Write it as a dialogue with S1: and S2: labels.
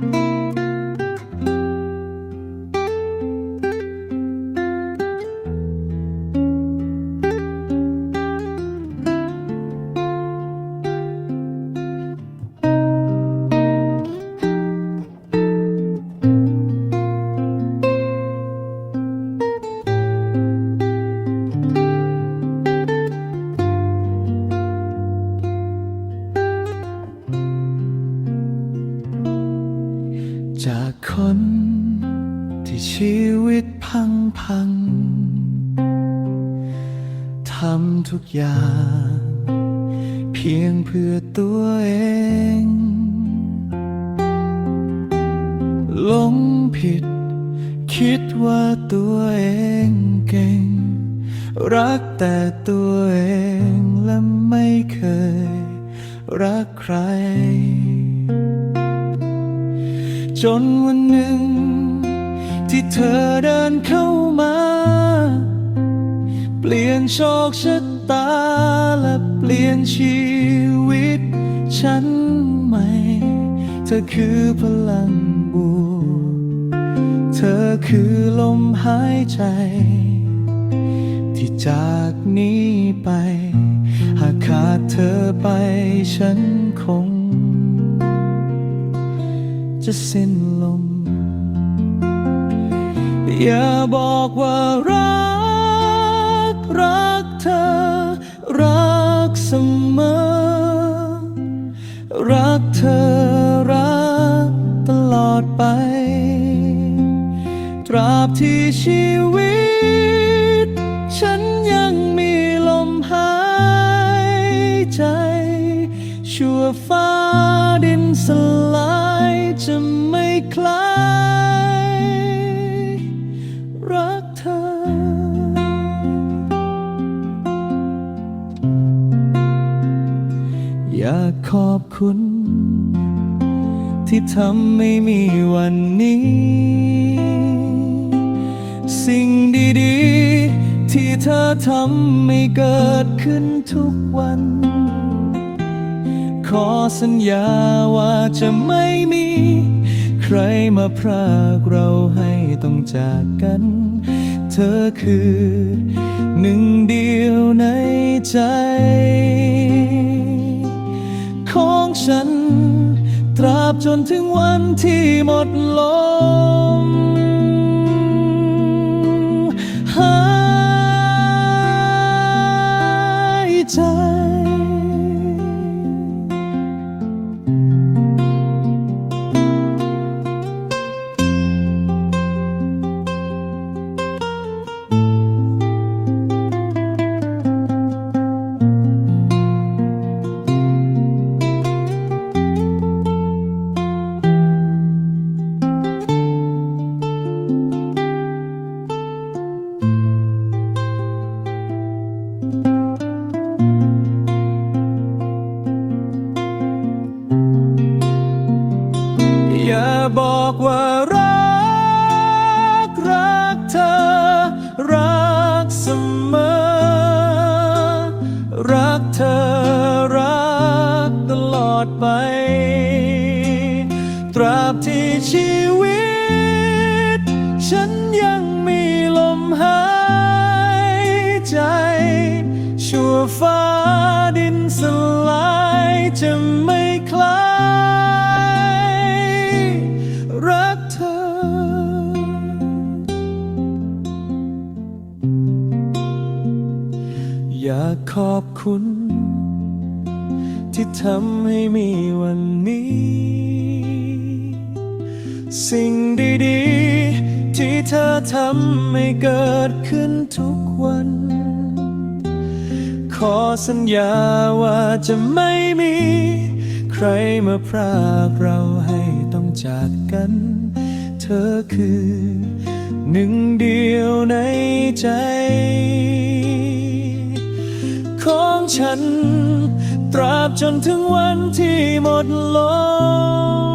S1: thank you จากคนที่ชีวิตพังพังทำทุกอย่าง เพียงเพื่อตัวเองหลงผิด คิดว่าตัวเองเก่ง รักแต่ตัวเองและไม่เคย รักใคร จนวันหนึ่ง ที่เธอเดินเข้ามา เปลี่ยนโชคชะตาและเปลี่ยนชีวิต ฉันใหม่ เธอคือพลังบวกเธอคือลมหายใจ ที่จากนี้ไป หากขาดเธอไปฉันคง จะสิ้นลม อย่าบอกว่ารัก รักเธอ รักเสมอ รักเธอ รักตลอดไป ตราบที่ชีวิต ฉันยังมีลมหายใจ ชั่วฟ้าดินสลาย จะไม่คลาย รักเธอ อยากขอบคุณ ที่ทำให้มีวันนี้ สิ่งดีๆ ที่เธอทำให้เกิดขึ้นทุกวัน อสัญญาว่าจะไม่มี ใครมาพรากเราให้ต้องจากกัน เธอคือหนึ่งเดียวในใจ ของฉัน ตราบจนถึงวันที่หมดลมหายใจ ดไป ตราบที่ชีวิต ฉันยังมีลมหายใจ ชั่วฟ้าดินสลายจะไม่คลาย รักเธออยากขอบคุณ ที่ทำให้มีวันนี้ สิ่งดีๆ ที่เธอทำให้เกิดขึ้นทุกวัน ขอสัญญาว่าจะไม่มี ใครมาพรากเราให้ต้องจากกัน เธอคือหนึ่งเดียวในใจ ของฉัน ตราบจนถึงวันที่หมดลม